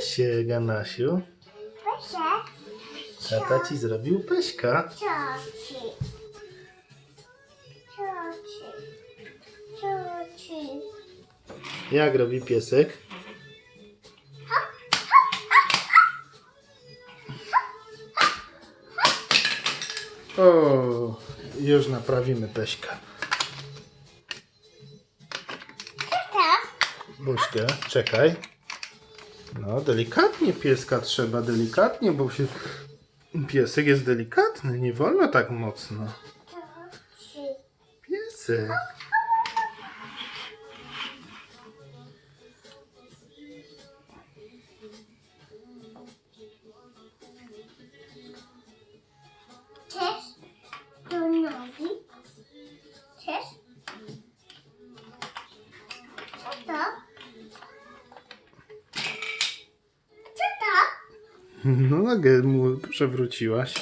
się, Ganasiu. Proszę. Tata ci zrobił peśka. Cioci. Cioci. Cioci. Jak robi piesek? O, już naprawimy peśka. Buźkę, czekaj. No, delikatnie pieska trzeba, delikatnie, bo się... Piesek jest delikatny, nie wolno tak mocno. Piesek. Cześć. Do nogi. To? Co to? No nogę mu przewróciłaś.